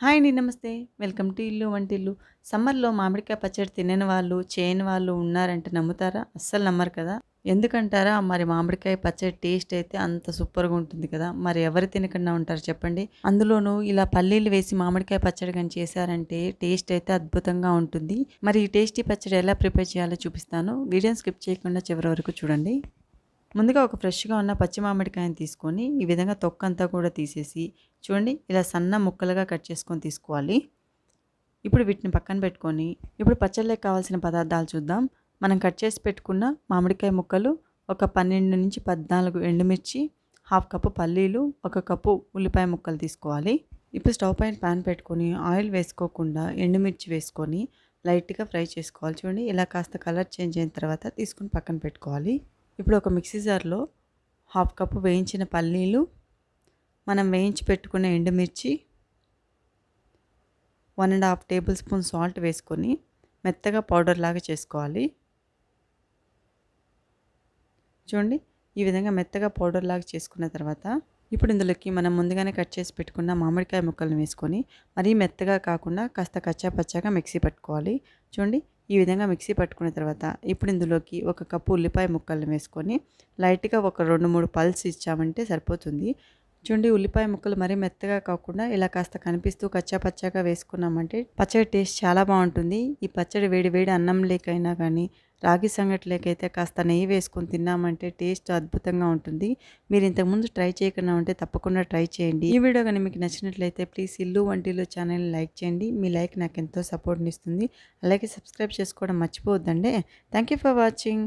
Hi అండి నమస్తే. Welcome to ఇల్లు వంటిల్లు. సమ్మర్లో మామిడికాయ పచ్చడి తినని వాళ్ళు చేయని వాళ్ళు ఉన్నారంటే నమ్ముతారా? అస్సలు నమ్మరు కదా. ఎందుకంటారా? మరి మామిడికాయ పచ్చడి టేస్ట్ అయితే అంత సూపర్గా ఉంటుంది కదా. మరి ఎవరు తినకుండా ఉంటారు చెప్పండి. అందులోనూ ఇలా పల్లీలు వేసి మామిడికాయ పచ్చడి కానీ చేశారంటే టేస్ట్ అయితే అద్భుతంగా ఉంటుంది. మరి ఈ టేస్టీ పచ్చడి ఎలా ప్రిపేర్ చేయాలో చూపిస్తాను. వీడియోని స్కిప్ చేయకుండా చివరి వరకు చూడండి. ముందుగా ఒక ఫ్రెష్గా ఉన్న పచ్చి మామిడికాయని తీసుకొని ఈ విధంగా తొక్కంతా కూడా తీసేసి చూడండి ఇలా సన్న ముక్కలుగా కట్ చేసుకొని తీసుకోవాలి. ఇప్పుడు వీటిని పక్కన పెట్టుకొని ఇప్పుడు పచ్చళ్ళకి కావాల్సిన పదార్థాలు చూద్దాం. మనం కట్ చేసి పెట్టుకున్న మామిడికాయ ముక్కలు ఒక పన్నెండు నుంచి పద్నాలుగు ఎండుమిర్చి హాఫ్ కప్పు పల్లీలు ఒక కప్పు ఉల్లిపాయ ముక్కలు తీసుకోవాలి. ఇప్పుడు స్టవ్ పైన ప్యాన్ పెట్టుకొని ఆయిల్ వేసుకోకుండా ఎండుమిర్చి వేసుకొని లైట్గా ఫ్రై చేసుకోవాలి. చూడండి ఇలా కాస్త కలర్ చేంజ్ అయిన తర్వాత తీసుకుని పక్కన పెట్టుకోవాలి. ఇప్పుడు ఒక మిక్సీ జార్లో హాఫ్ కప్పు వేయించిన పల్లీలు మనం వేయించి పెట్టుకున్న ఎండుమిర్చి one and half tablespoon salt వేసుకొని మెత్తగా పౌడర్ లాగా చేసుకోవాలి. చూడండి ఈ విధంగా మెత్తగా పౌడర్ లాగా చేసుకున్న తర్వాత ఇప్పుడు ఇందులోకి మనం ముందుగానే కట్ చేసి పెట్టుకున్న మామిడికాయ ముక్కలను వేసుకొని మరీ మెత్తగా కాకుండా కాస్త కచ్చా పచ్చాగా మిక్సీ పట్టుకోవాలి. చూడండి ఈ విధంగా మిక్సీ పట్టుకున్న తర్వాత ఇప్పుడు ఇందులోకి ఒక కప్పు ఉల్లిపాయ ముక్కలను వేసుకొని లైట్గా ఒక రెండు మూడు పల్స్ ఇచ్చామంటే సరిపోతుంది. చూడండి ఉల్లిపాయ ముక్కలు మరీ మెత్తగా కాకుండా ఇలా కాస్త కనిపిస్తూ కచ్చా పచ్చాగా వేసుకున్నామంటే పచ్చడి టేస్ట్ చాలా బాగుంటుంది. ఈ పచ్చడి వేడి వేడి అన్నం లేకైనా కానీ రాగి సంగటి లేకైతే కాస్త నెయ్యి వేసుకొని తిన్నామంటే టేస్ట్ అద్భుతంగా ఉంటుంది. మీరు ఇంతకుముందు ట్రై చేయకుండా ఉంటే తప్పకుండా ట్రై చేయండి. ఈ వీడియో కానీ మీకు నచ్చినట్లయితే ప్లీజ్ ఇల్లు వంటిల్లు ఛానల్ని లైక్ చేయండి. మీ లైక్ నాకు ఎంతో సపోర్ట్ని ఇస్తుంది. అలాగే సబ్స్క్రైబ్ చేసుకోవడం మర్చిపోవద్దండి. Thank you for watching.